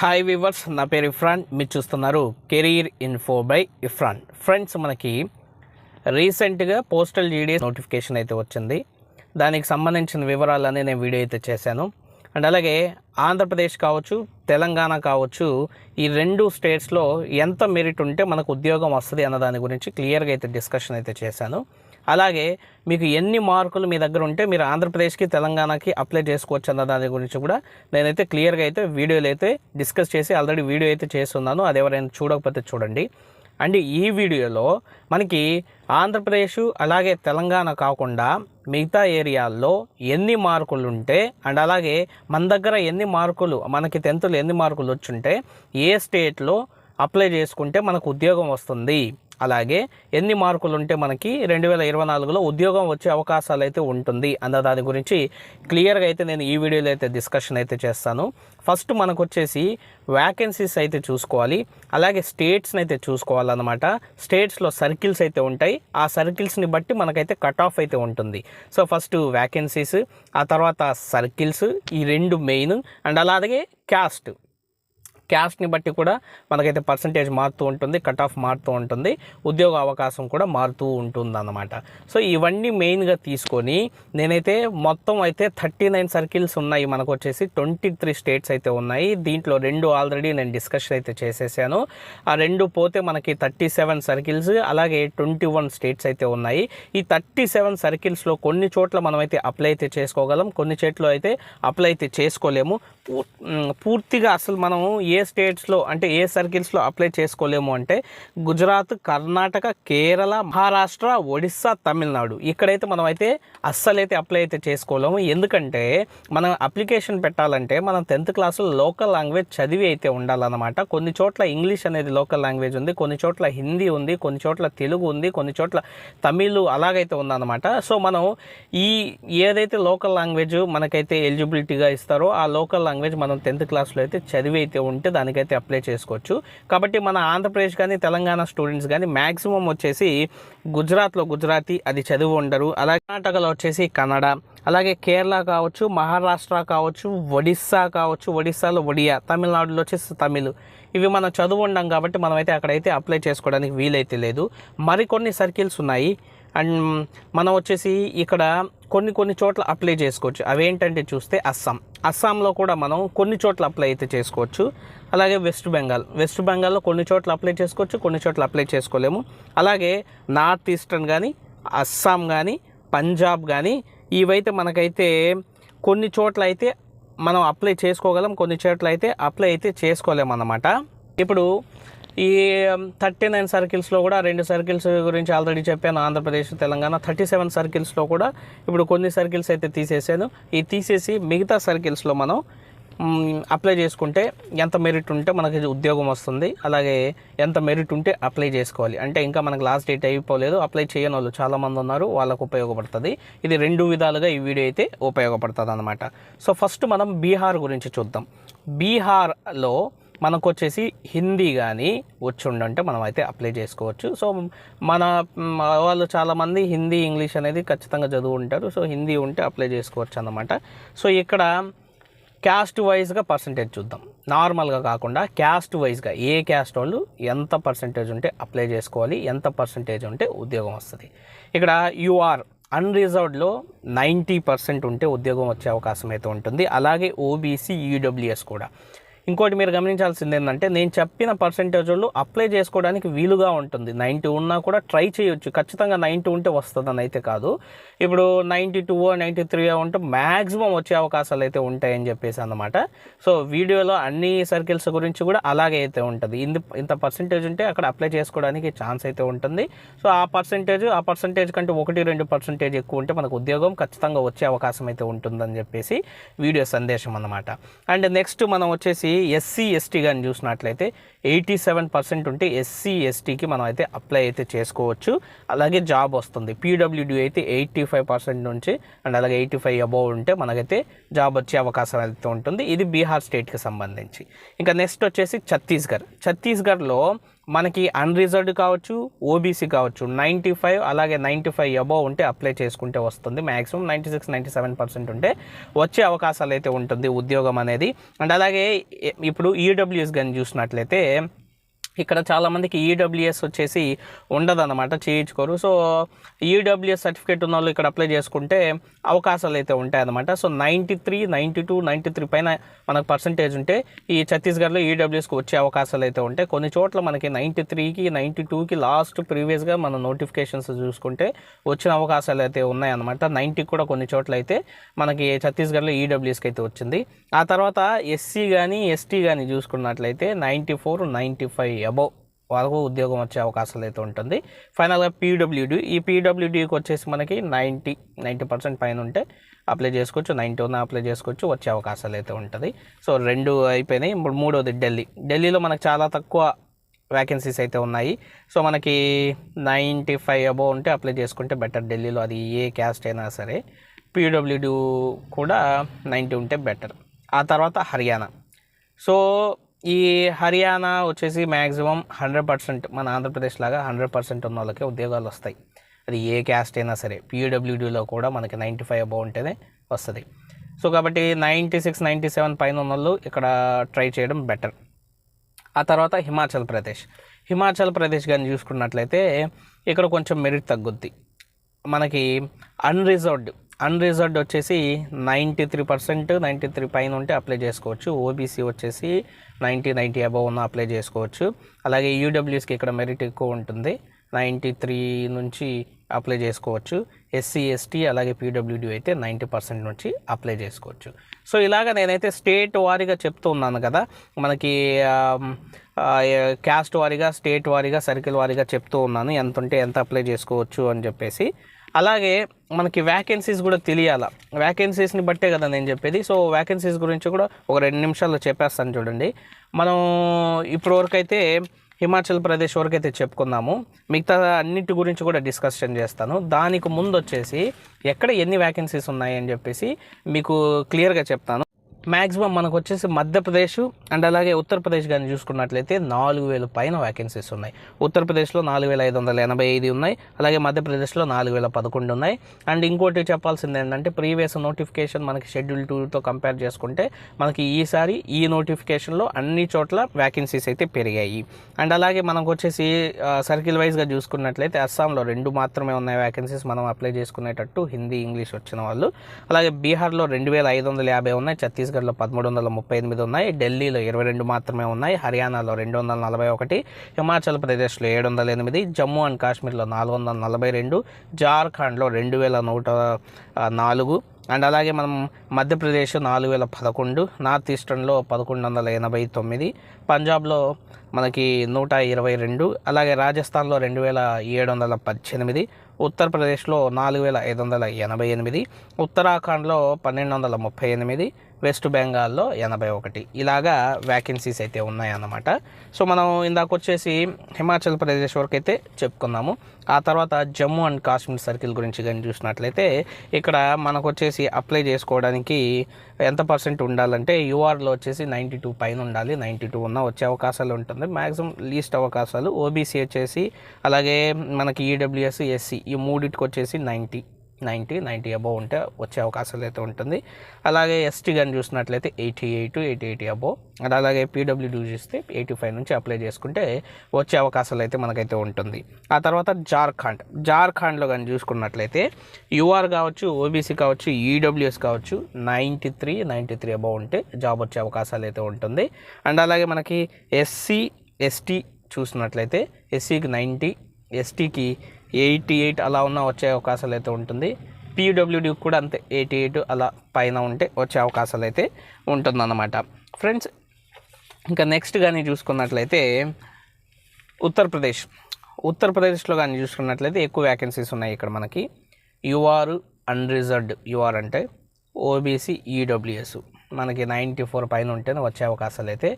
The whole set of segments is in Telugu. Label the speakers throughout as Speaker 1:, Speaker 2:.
Speaker 1: హాయ్ వివర్స్ నా పేరు ఇఫ్రాన్. మీరు చూస్తున్నారు career info by Ifran. Friends మనకి రీసెంట్గా పోస్టల్ జీడీఎస్ నోటిఫికేషన్ అయితే వచ్చింది. దానికి సంబంధించిన వివరాలన్నీ నేను వీడియో అయితే చేశాను. అండ్ అలాగే ఆంధ్రప్రదేశ్ కావచ్చు తెలంగాణ కావచ్చు ఈ రెండు స్టేట్స్లో ఎంత మెరిట్ ఉంటే మనకు ఉద్యోగం వస్తుంది అన్న దాని గురించి క్లియర్గా అయితే డిస్కషన్ అయితే చేశాను. అలాగే మీకు ఎన్ని మార్కులు మీ దగ్గర ఉంటే మీరు ఆంధ్రప్రదేశ్కి తెలంగాణకి అప్లై చేసుకోవచ్చు అన్న దాని గురించి కూడా నేనైతే క్లియర్గా అయితే వీడియోలు అయితే డిస్కస్ చేసి ఆల్రెడీ వీడియో అయితే చేస్తున్నాను. అది ఎవరైనా చూడకపోతే చూడండి. అండ్ ఈ వీడియోలో మనకి ఆంధ్రప్రదేశ్ అలాగే తెలంగాణ కాకుండా మిగతా ఏరియాల్లో ఎన్ని మార్కులు ఉంటే అండ్ అలాగే మన దగ్గర ఎన్ని మార్కులు మనకి టెన్త్లో ఎన్ని మార్కులు వచ్చుంటే ఏ స్టేట్లో అప్లై చేసుకుంటే మనకు ఉద్యోగం వస్తుంది. అలాగే ఎన్ని మార్కులు ఉంటే మనకి రెండు వేల ఇరవై నాలుగులో ఉద్యోగం వచ్చే అవకాశాలు అయితే ఉంటుంది. అన్న దాని గురించి క్లియర్గా అయితే నేను ఈ వీడియోలో అయితే డిస్కషన్ అయితే చేస్తాను. ఫస్ట్ మనకు వచ్చేసి వ్యాకెన్సీస్ అయితే చూసుకోవాలి. అలాగే స్టేట్స్ని అయితే చూసుకోవాలన్నమాట. స్టేట్స్లో సర్కిల్స్ అయితే ఉంటాయి. ఆ సర్కిల్స్ని బట్టి మనకైతే కట్ ఆఫ్ అయితే ఉంటుంది. సో ఫస్ట్ వ్యాకెన్సీస్ ఆ తర్వాత సర్కిల్స్ ఈ రెండు మెయిన్ అండ్ అలాగే క్యాస్ట్ క్యాస్ట్ని బట్టి కూడా మనకైతే పర్సంటేజ్ మారుతూ ఉంటుంది కట్ ఆఫ్ మారుతూ ఉంటుంది ఉద్యోగ అవకాశం కూడా మారుతూ ఉంటుంది అన్నమాట సో ఇవన్నీ మెయిన్గా తీసుకొని నేనైతే మొత్తం అయితే థర్టీ నైన్ సర్కిల్స్ ఉన్నాయి మనకు వచ్చేసి ట్వంటీ త్రీ స్టేట్స్ అయితే ఉన్నాయి. దీంట్లో రెండు ఆల్రెడీ నేను డిస్కషన్ అయితే చేసేసాను. ఆ రెండు పోతే మనకి థర్టీ సెవెన్ సర్కిల్స్ అలాగే ట్వంటీ వన్ స్టేట్స్ అయితే ఉన్నాయి. ఈ థర్టీ సెవెన్ సర్కిల్స్లో కొన్ని చోట్ల మనమైతే అప్లై అయితే చేసుకోగలం కొన్ని చోట్ల అయితే అప్లై అయితే చేసుకోలేము. పూర్తిగా అసలు మనం ఏ స్టేట్స్లో అంటే ఏ సర్కిల్స్లో అప్లై చేసుకోలేము అంటే గుజరాత్ కర్ణాటక కేరళ మహారాష్ట్ర ఒడిస్సా తమిళనాడు. ఇక్కడైతే మనం అయితే అస్సలైతే అప్లై అయితే చేసుకోలేము. ఎందుకంటే మనం అప్లికేషన్ పెట్టాలంటే మనం టెన్త్ క్లాసులో లోకల్ లాంగ్వేజ్ చదివి అయితే ఉండాలన్నమాట. కొన్ని చోట్ల ఇంగ్లీష్ అనేది లోకల్ లాంగ్వేజ్ ఉంది కొన్ని చోట్ల హిందీ ఉంది కొన్ని చోట్ల తెలుగు ఉంది కొన్ని చోట్ల తమిళ్ అలాగైతే ఉందన్నమాట. సో మనం ఈ ఏదైతే లోకల్ లాంగ్వేజ్ మనకైతే ఎలిజిబిలిటీగా ఇస్తారో ఆ లోకల్ లాంగ్వేజ్ లాంగ్వేజ్ మనం టెన్త్ క్లాస్లో అయితే చదివి అయితే ఉంటే దానికైతే అప్లై చేసుకోవచ్చు. కాబట్టి మన ఆంధ్రప్రదేశ్ కానీ తెలంగాణ స్టూడెంట్స్ కానీ మ్యాక్సిమం వచ్చేసి గుజరాత్లో గుజరాతీ అది చదివి ఉండరు. అలాగే కర్ణాటకలో వచ్చేసి కన్నడ అలాగే కేరళ కావచ్చు మహారాష్ట్ర కావచ్చు ఒడిస్సా కావచ్చు ఒడిస్సాలో ఒడియా తమిళనాడులో వచ్చేసి తమిళ్. ఇవి మనం చదువు ఉండం కాబట్టి మనమైతే అక్కడైతే అప్లై చేసుకోవడానికి వీలైతే లేదు. మరికొన్ని సర్కిల్స్ ఉన్నాయి. అండ్ మనం వచ్చేసి ఇక్కడ కొన్ని కొన్ని చోట్ల అప్లై చేసుకోవచ్చు. అవేంటంటే చూస్తే అస్సాం. అస్సాంలో కూడా మనం కొన్ని చోట్ల అప్లై అయితే చేసుకోవచ్చు. అలాగే వెస్ట్ బెంగాల్ వెస్ట్ బెంగాల్లో కొన్ని చోట్ల అప్లై చేసుకోవచ్చు కొన్ని చోట్ల అప్లై చేసుకోలేము. అలాగే నార్త్ ఈస్టర్న్ కానీ అస్సాం కానీ పంజాబ్ కానీ ఇవైతే మనకైతే కొన్ని చోట్ల అయితే మనం అప్లై చేసుకోగలం కొన్ని చోట్ల అయితే అప్లై అయితే చేసుకోలేము అన్నమాట ఇప్పుడు ఈ థర్టీ నైన్ సర్కిల్స్లో కూడా రెండు సర్కిల్స్ గురించి ఆల్రెడీ చెప్పాను. ఆంధ్రప్రదేశ్ తెలంగాణ థర్టీ సెవెన్ సర్కిల్స్లో కూడా ఇప్పుడు కొన్ని సర్కిల్స్ అయితే తీసేసాను. ఈ తీసేసి మిగతా సర్కిల్స్లో మనం అప్లై చేసుకుంటే ఎంత మెరిట్ ఉంటే మనకి ఉద్యోగం వస్తుంది. అలాగే ఎంత మెరిట్ ఉంటే అప్లై చేసుకోవాలి. అంటే ఇంకా మనకు లాస్ట్ డేట్ అయిపోలేదు. అప్లై చేయని వాళ్ళు చాలామంది ఉన్నారు. వాళ్ళకు ఉపయోగపడుతుంది. ఇది రెండు విధాలుగా ఈ వీడియో అయితే ఉపయోగపడుతుంది అనమాట సో ఫస్ట్ మనం బీహార్ గురించి చూద్దాం. బీహార్లో మనకు వచ్చేసి హిందీ కానీ వచ్చి ఉండంటే మనం అయితే అప్లై చేసుకోవచ్చు. సో మన వాళ్ళు చాలామంది హిందీ ఇంగ్లీష్ అనేది ఖచ్చితంగా చదువు ఉంటారు సో హిందీ ఉంటే అప్లై చేసుకోవచ్చు అన్నమాట సో ఇక్కడ క్యాస్ట్ వైజ్గా పర్సంటేజ్ చూద్దాం. నార్మల్గా కాకుండా క్యాస్ట్ వైజ్గా ఏ క్యాస్ట్ వాళ్ళు ఎంత పర్సంటేజ్ ఉంటే అప్లై చేసుకోవాలి ఎంత పర్సంటేజ్ ఉంటే ఉద్యోగం వస్తుంది. ఇక్కడ యూఆర్ అన్రిజర్వ్డ్లో నైంటీ పర్సెంట్ ఉంటే ఉద్యోగం వచ్చే అవకాశం అయితే ఉంటుంది. అలాగే ఓబీసీ ఈడబ్ల్యూఎస్ కూడా. ఇంకోటి మీరు గమనించాల్సింది ఏంటంటే నేను చెప్పిన పర్సెంటేజ్ వాళ్ళు అప్లై చేసుకోవడానికి వీలుగా ఉంటుంది. నైంటీ ఉన్నా కూడా ట్రై చేయొచ్చు. ఖచ్చితంగా నైంటీ ఉంటే వస్తుందని అయితే కాదు. ఇప్పుడు నైంటీ టూ నైంటీ త్రీ ఉంటే మ్యాక్సిమం వచ్చే అవకాశాలు అయితే ఉంటాయని చెప్పేసి అన్నమాట. సో వీడియోలో అన్ని సర్కిల్స్ గురించి కూడా అలాగే అయితే ఉంటుంది. ఇంత ఇంత పర్సెంటేజ్ ఉంటే అక్కడ అప్లై చేసుకోవడానికి ఛాన్స్ అయితే ఉంటుంది. సో ఆ పర్సెంటేజ్ ఆ పర్సెంటేజ్ కంటే ఒకటి రెండు పర్సెంటేజ్ ఎక్కువ ఉంటే మనకు ఉద్యోగం ఖచ్చితంగా వచ్చే అవకాశం అయితే ఉంటుందని చెప్పేసి వీడియో సందేశం అనమాట అండ్ నెక్స్ట్ మనం వచ్చేసి ఎస్సీ ఎస్టీ కానీ చూసినట్లయితే ఎయిటీ సెవెన్ పర్సెంట్ ఉంటే ఎస్సీ ఎస్టీకి మనం అయితే అప్లై అయితే చేసుకోవచ్చు. అలాగే జాబ్ వస్తుంది. పీడబ్ల్యూడి అయితే ఎయిటీ ఫైవ్ పర్సెంట్ నుంచి అండ్ అలాగే ఎయిటీ ఫైవ్ అబోవ్ ఉంటే మనకైతే జాబ్ వచ్చే అవకాశం అయితే ఉంటుంది. ఇది బీహార్ స్టేట్కి సంబంధించి. ఇంకా నెక్స్ట్ వచ్చేసి ఛత్తీస్గఢ్. ఛత్తీస్గఢ్లో మనకి అన్రిజర్వ్డ్ కావచ్చు ఓబీసీ కావచ్చు. నైంటీ ఫైవ్ అలాగే నైంటీ ఫైవ్ అబోవ్ ఉంటే అప్లై చేసుకుంటే వస్తుంది. Maximum ninety six ninety seven percent ఉంటే వచ్చే అవకాశాలు అయితే ఉంటుంది ఉద్యోగం అనేది. అండ్ అలాగే ఇప్పుడు ఈడబ్ల్యూఎస్ కానీ చూసినట్లయితే Дякую. ఇక్కడ చాలామందికి ఈడబ్ల్యూఎస్ వచ్చేసి ఉండదన్నమాట చేయించుకోరు. సో ఈడబ్ల్యూఎస్ సర్టిఫికేట్ ఉన్న వాళ్ళు ఇక్కడ అప్లై చేసుకుంటే అవకాశాలు అయితే ఉంటాయన్నమాట. So ninety three ninety two ninety three పైన మనకు పర్సంటేజ్ ఉంటే ఈ ఛత్తీస్గఢ్లో ఈడబ్ల్యూఎస్కి వచ్చే అవకాశాలు అయితే ఉంటాయి. కొన్ని చోట్ల మనకి నైంటీ త్రీకి నైంటీ టూకి లాస్ట్ ప్రీవియస్గా మన నోటిఫికేషన్స్ చూసుకుంటే వచ్చిన అవకాశాలు అయితే ఉన్నాయన్నమాట. నైంటీకి కూడా కొన్ని చోట్ల అయితే మనకి ఛత్తీస్గఢ్లో ఈడబ్ల్యూఎస్కి అయితే వచ్చింది. ఆ తర్వాత ఎస్సీ కానీ ఎస్టీ కానీ చూసుకున్నట్లయితే ninety four ninety five above వరకు ఉద్యోగం వచ్చే అవకాశాలు అయితే ఉంటుంది. ఫైనల్గా పీడబ్ల్యూడి ఈ పీడబ్ల్యూడికి వచ్చేసి మనకి నైంటీ నైంటీ పర్సెంట్ పైన ఉంటే అప్లై చేసుకోవచ్చు. నైంటీ వన్ అప్లై చేసుకోవచ్చు. వచ్చే అవకాశాలు అయితే ఉంటుంది. సో రెండు అయిపోయినాయి. ఇప్పుడు మూడోది ఢిల్లీ ఢిల్లీలో మనకు చాలా తక్కువ వ్యాకెన్సీస్ అయితే ఉన్నాయి. సో మనకి నైంటీ ఫైవ్ అబోవ్ ఉంటే అప్లై చేసుకుంటే బెటర్ ఢిల్లీలో అది ఏ క్యాస్ట్ అయినా సరే పీడబ్ల్యూడి కూడా నైంటీ ఉంటే బెటర్ ఆ తర్వాత హర్యానా సో ఈ హర్యానా వచ్చేసి మ్యాక్సిమం హండ్రెడ్ పర్సెంట్ మన ఆంధ్రప్రదేశ్ లాగా హండ్రెడ్ పర్సెంట్ ఉన్న వాళ్ళకి ఉద్యోగాలు వస్తాయి. అది ఏ క్యాస్ట్ అయినా సరే పీడబ్ల్యూడీలో కూడా మనకి నైంటీ ఫైవ్ అబౌ ఉంటేనే వస్తుంది. సో కాబట్టి నైంటీ సిక్స్ నైంటీ సెవెన్ పైన ఉన్న వాళ్ళు ఇక్కడ ట్రై చేయడం బెటర్. ఆ తర్వాత హిమాచల్ ప్రదేశ్. హిమాచల్ ప్రదేశ్ కానీ చూసుకున్నట్లయితే ఇక్కడ కొంచెం మెరిట్ తగ్గుద్ది. మనకి అన్రిజర్వ్డ్ అన్రిజర్వ్డ్ వచ్చేసి ninety three percent ninety three పైన ఉంటే అప్లై చేసుకోవచ్చు. ఓబీసీ వచ్చేసి నైంటీ నైంటీ అబవ్ ఉన్న అప్లై చేసుకోవచ్చు. అలాగే యూడబ్ల్యూస్కి ఇక్కడ మెరిట్ ఎక్కువ ఉంటుంది. నైంటీ త్రీ నుంచి అప్లై చేసుకోవచ్చు. ఎస్సీ ఎస్టీ అలాగే పీడబ్ల్యూడి అయితే నైంటీ పర్సెంట్ నుంచి అప్లై చేసుకోవచ్చు. సో ఇలాగ నేనైతే స్టేట్ వారీగా చెప్తూ ఉన్నాను కదా. మనకి క్యాస్ట్ వారీగా స్టేట్ వారీగా సర్కిల్ వారీగా చెప్తూ ఉన్నాను. ఎంత ఉంటే ఎంత అప్లై చేసుకోవచ్చు అని చెప్పేసి. అలాగే మనకి వ్యాకెన్సీస్ కూడా తెలియాలా? వ్యాకెన్సీస్ని బట్టే కదా నేను చెప్పేది. సో వ్యాకెన్సీస్ గురించి కూడా ఒక రెండు నిమిషాల్లో చెప్పేస్తాను చూడండి. మనం ఇప్పటివరకైతే అయితే హిమాచల్ ప్రదేశ్ వరకు అయితే చెప్పుకున్నాము మిగతా అన్నిటి గురించి కూడా డిస్కషన్ చేస్తాను. దానికి ముందు వచ్చేసి ఎక్కడ ఎన్ని వ్యాకెన్సీస్ ఉన్నాయి అని చెప్పేసి మీకు క్లియర్గా చెప్తాను. మ్యాక్సిమం మనకు వచ్చేసి మధ్యప్రదేశ్ అండ్ అలాగే ఉత్తరప్రదేశ్ కానీ చూసుకున్నట్లయితే నాలుగు వేల పైన వ్యాకెన్సీస్ ఉన్నాయి. ఉత్తరప్రదేశ్లో నాలుగు వేల ఐదు వందల ఎనభై ఐదు ఉన్నాయి. అలాగే మధ్యప్రదేశ్లో నాలుగు వేల పదకొండు ఉన్నాయి. అండ్ ఇంకోటి చెప్పాల్సింది ఏంటంటే ప్రీవియస్ నోటిఫికేషన్ మనకి షెడ్యూల్ టూతో కంపేర్ చేసుకుంటే మనకి ఈసారి ఈ నోటిఫికేషన్లో అన్ని చోట్ల వ్యాకెన్సీస్ అయితే పెరిగాయి. అండ్ అలాగే మనకు వచ్చేసి సర్కిల్ వైజ్గా చూసుకున్నట్లయితే అస్సాంలో రెండు మాత్రమే ఉన్నాయి వ్యాకెన్సీస్ మనం అప్లై చేసుకునేటట్టు హిందీ ఇంగ్లీష్ వచ్చిన వాళ్ళు. అలాగే బీహార్లో రెండు వేల ఐదు వందల యాభై ఉన్నాయి. ఛత్తీస్గఢ్లో పదమూడు వందల ముప్పై ఎనిమిది ఉన్నాయి ఢిల్లీలో ఇరవై రెండు మాత్రమే ఉన్నాయి హర్యానాలో రెండు వందల నలభై ఒకటి హిమాచల్ ప్రదేశ్లో ఏడు వందల ఎనిమిది జమ్మూ అండ్ కాశ్మీర్లో నాలుగు వందల నలభై రెండు జార్ఖండ్లో రెండు వేల నూట నాలుగు అండ్ అలాగే మనం మధ్యప్రదేశ్ నాలుగు వేల పదకొండు నార్త్ ఈస్టర్న్లో పదకొండు వందల ఎనభై తొమ్మిది పంజాబ్లో మనకి నూట ఇరవై రెండు అలాగే రాజస్థాన్లో రెండు వేల ఏడు వందల పద్దెనిమిది ఉత్తరప్రదేశ్లో నాలుగు వేల ఐదు వందల ఎనభై ఎనిమిది ఉత్తరాఖండ్లో పన్నెండు వందల ముప్పై ఎనిమిది వెస్ట్ బెంగాల్లో ఎనభై ఒకటి. ఇలాగా వ్యాకెన్సీస్ అయితే ఉన్నాయన్నమాట. సో మనం ఇందాక వచ్చేసి హిమాచల్ ప్రదేశ్ వరకు అయితే చెప్పుకున్నాము. ఆ తర్వాత జమ్మూ అండ్ కాశ్మీర్ సర్కిల్ గురించి కానీ చూసినట్లయితే ఇక్కడ మనకు వచ్చేసి అప్లై చేసుకోవడానికి ఎంత పర్సెంట్ ఉండాలంటే యూఆర్లో వచ్చేసి నైంటీ టూ పైన ఉండాలి. నైంటీ టూ ఉన్న వచ్చే అవకాశాలు ఉంటుంది. మ్యాక్సిమం లీస్ట్ అవకాశాలు ఓబీసీ వచ్చేసి అలాగే మనకి ఈడబ్ల్యూఎస్ ఎస్సీ ఈ మూడింటికి వచ్చేసి నైంటీ నైంటీ నైంటీ అబోవ్ ఉంటే వచ్చే అవకాశాలు అయితే ఉంటుంది. అలాగే ఎస్టీ కానీ చూసినట్లయితే eighty eight eighty eighty above. And అలాగే పీడబ్ల్యూడీ చూస్తే ఎయిటీ ఫైవ్ నుంచి అప్లై చేసుకుంటే వచ్చే అవకాశాలు అయితే మనకైతే ఉంటుంది. ఆ తర్వాత జార్ఖండ్ జార్ఖండ్లో కానీ చూసుకున్నట్లయితే యూఆర్ కావచ్చు ఓబీసీ కావచ్చు ఈడబ్ల్యూఎస్ కావచ్చు ninety three ninety three above ఉంటే జాబ్ వచ్చే అవకాశాలు అయితే ఉంటుంది. అండ్ అలాగే మనకి ఎస్సీ ఎస్టీ చూసినట్లయితే ఎస్సీకి నైంటీ ఎస్టీకి ఎయిటీ ఎయిట్ అలా ఉన్న వచ్చే అవకాశాలు అయితే ఉంటుంది. పీడబ్ల్యూడి కూడా అంతే ఎయిటీ ఎయిట్ అలా పైన ఉంటే వచ్చే అవకాశాలు అయితే ఉంటుందన్నమాట. ఫ్రెండ్స్ ఇంకా నెక్స్ట్ కానీ చూసుకున్నట్లయితే ఉత్తరప్రదేశ్. ఉత్తరప్రదేశ్లో కానీ చూసుకున్నట్లయితే ఎక్కువ వ్యాకెన్సీస్ ఉన్నాయి ఇక్కడ మనకి. యూఆర్ అన్రిజర్వ్డ్ యూఆర్ అంటే ఓబీసీ ఈడబ్ల్యూఎస్ మనకి నైంటీ ఫోర్ పైన ఉంటేనే వచ్చే అవకాశాలు అయితే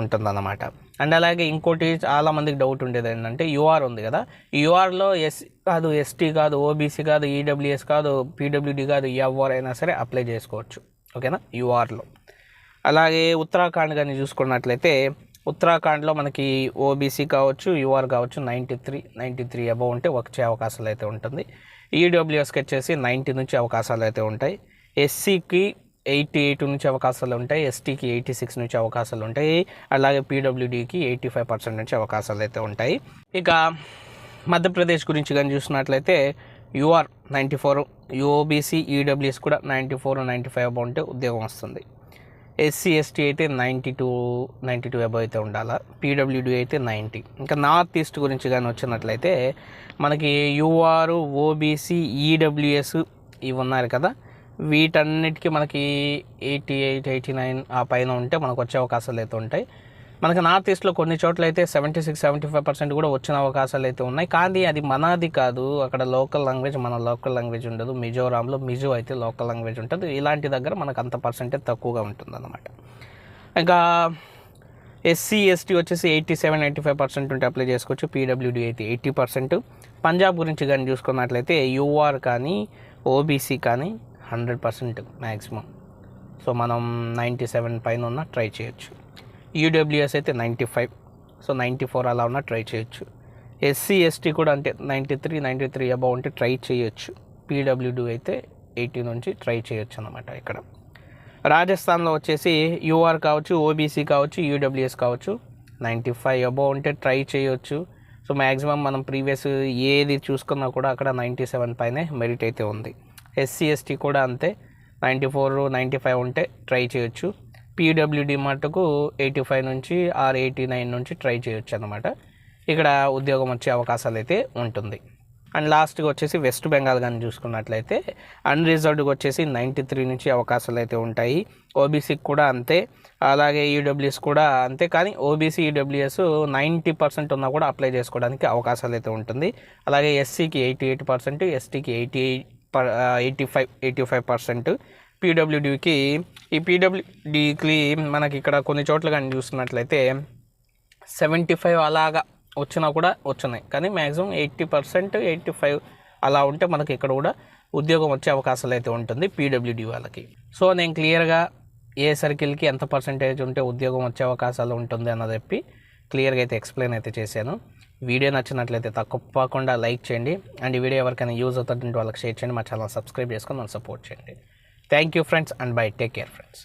Speaker 1: ఉంటుందన్నమాట. అండ్ అలాగే ఇంకోటి చాలా మందికి డౌట్ ఉండేది ఏంటంటే యూఆర్ ఉంది కదా. యూఆర్లో ఎస్ కాదు ఎస్టీ కాదు ఓబీసీ కాదు ఈడబ్ల్యూఎస్ కాదు పీడబ్ల్యూడి కాదు ఎవరైనా సరే అప్లై చేసుకోవచ్చు. ఓకేనా యూఆర్లో అలాగే ఉత్తరాఖండ్ కానీ చూసుకున్నట్లయితే ఉత్తరాఖండ్లో మనకి ఓబీసీ కావచ్చు యూఆర్ కావచ్చు ninety three ninety three above ఉంటే వచ్చే అవకాశాలు అయితే ఉంటుంది. ఈడబ్ల్యూఎస్కి వచ్చేసి నైంటీ నుంచి అవకాశాలు అయితే ఉంటాయి. ఎస్సీకి ఎయిటీ ఎయిట్ నుంచి అవకాశాలు ఉంటాయి ఎస్టీకి ఎయిటీ సిక్స్ నుంచి అవకాశాలు ఉంటాయి అలాగే పీడబ్ల్యూడీకి ఎయిటీ ఫైవ్ పర్సెంట్ నుంచి అవకాశాలు అయితే ఉంటాయి. ఇక మధ్యప్రదేశ్ గురించి కానీ చూసినట్లయితే UR ninety four U OBC EWS కూడా ninety four ninety five above ఉంటే ఉద్యోగం వస్తుంది. ఎస్సీ ఎస్టీ అయితే ninety two ninety two above అయితే ఉండాలా? పీడబ్ల్యూడీ అయితే నైంటీ. ఇంకా నార్త్ ఈస్ట్ గురించి కానీ వచ్చినట్లయితే మనకి యూఆర్ ఓబీసీ ఈడబ్ల్యూఎస్ ఇవి ఉన్నారు కదా? వీటన్నిటికీ మనకి ఎయిటీ ఎయిట్ ఎయిటీ నైన్ ఆ పైన ఉంటే మనకు వచ్చే అవకాశాలు అయితే ఉంటాయి. మనకి నార్త్ ఈస్ట్లో కొన్ని చోట్ల అయితే seventy six seventy five percent కూడా వచ్చిన అవకాశాలు అయితే ఉన్నాయి. కానీ అది మనది కాదు. అక్కడ లోకల్ లాంగ్వేజ్ మన లోకల్ లాంగ్వేజ్ ఉండదు. మిజోరాంలో మిజో అయితే లోకల్ లాంగ్వేజ్ ఉంటుంది. ఇలాంటి దగ్గర మనకు అంత పర్సెంటేజ్ తక్కువగా ఉంటుంది అనమాట ఇంకా ఎస్సీ ఎస్టీ వచ్చేసి eighty seven eighty five percent ఉంటే అప్లై చేసుకోవచ్చు. పీడబ్ల్యూడీ అయితే ఎయిటీ పర్సెంట్. పంజాబ్ గురించి కానీ చూసుకున్నట్లయితే యూఆర్ కానీ ఓబీసీ కానీ హండ్రెడ్ పర్సెంట్ మ్యాక్సిమం సో మనం నైంటీ సెవెన్ పైన ఉన్న ట్రై చేయొచ్చు. యూడబ్ల్యూఎస్ అయితే ninety five. So ninety four అలా ఉన్న ట్రై చేయొచ్చు. ఎస్సీ ఎస్టీ కూడా అంటే ninety three ninety three above ఉంటే ట్రై చేయొచ్చు. పీడబ్ల్యూడీ అయితే ఎయిటీ నుంచి ట్రై చేయొచ్చు అనమాట ఇక్కడ. రాజస్థాన్లో వచ్చేసి యూఆర్ కావచ్చు ఓబీసీ కావచ్చు యూడబ్ల్యూఎస్ కావచ్చు నైంటీ ఫైవ్ అబౌ ఉంటే ట్రై చేయొచ్చు. సో మ్యాక్సిమం మనం ప్రీవియస్ ఏది చూసుకున్నా కూడా అక్కడ నైంటీ సెవెన్ పైనే మెరిట్ అయితే ఉంది. ఎస్సీ ఎస్టీ కూడా అంతే. నైంటీ ఫోర్ నైంటీ ఫైవ్ ఉంటే ట్రై చేయొచ్చు. పీడబ్ల్యూడి మటుకు ఎయిటీ ఫైవ్ నుంచి ఆర్ ఎయిటీ నైన్ నుంచి ట్రై చేయొచ్చు అనమాట ఇక్కడ ఉద్యోగం వచ్చే అవకాశాలు అయితే ఉంటుంది. అండ్ లాస్ట్గా వచ్చేసి వెస్ట్ బెంగాల్ కానీ చూసుకున్నట్లయితే అన్రిజర్వ్డ్కి వచ్చేసి నైంటీ త్రీ నుంచి అవకాశాలు అయితే ఉంటాయి. ఓబీసీకి కూడా అంతే. అలాగే ఈడబ్ల్యూఎస్ కూడా అంతే. కానీ ఓబీసీ ఈడబ్ల్యూఎస్ నైంటీ పర్సెంట్ ఉన్నా కూడా అప్లై చేసుకోవడానికి అవకాశాలు అయితే ఉంటుంది. అలాగే ఎస్సీకి ఎయిటీ ఎయిట్ పర్సెంట్ ఎస్టీకి eighty per eighty five eighty five percent పీడబ్ల్యూడీకి ఈ పీడబ్ల్యూడీకి మనకి ఇక్కడ కొన్ని చోట్ల కానీ చూస్తున్నట్లయితే సెవెంటీ ఫైవ్ అలాగా వచ్చినా కూడా వచ్చినాయి. కానీ maximum eighty percent eighty five అలా ఉంటే మనకి ఇక్కడ కూడా ఉద్యోగం వచ్చే అవకాశాలు అయితే ఉంటుంది పీడబ్ల్యూడీ వాళ్ళకి. సో నేను క్లియర్గా ఏ సర్కిల్కి ఎంత పర్సెంటేజ్ ఉంటే ఉద్యోగం వచ్చే అవకాశాలు ఉంటుంది అన్నది చెప్పి క్లియర్గా అయితే ఎక్స్ప్లెయిన్ అయితే చేశాను. వీడియో నచ్చినట్లయితే తప్పకుండా లైక్ చేయండి. అండ్ ఈ వీడియో ఎవరికైనా యూజ్ అవుతుందంటే వాళ్ళకి షేర్ చేయండి. మా ఛానల్ సబ్స్క్రైబ్ చేసుకొని మనం సపోర్ట్ చేయండి. Thank you friends and bye take care friends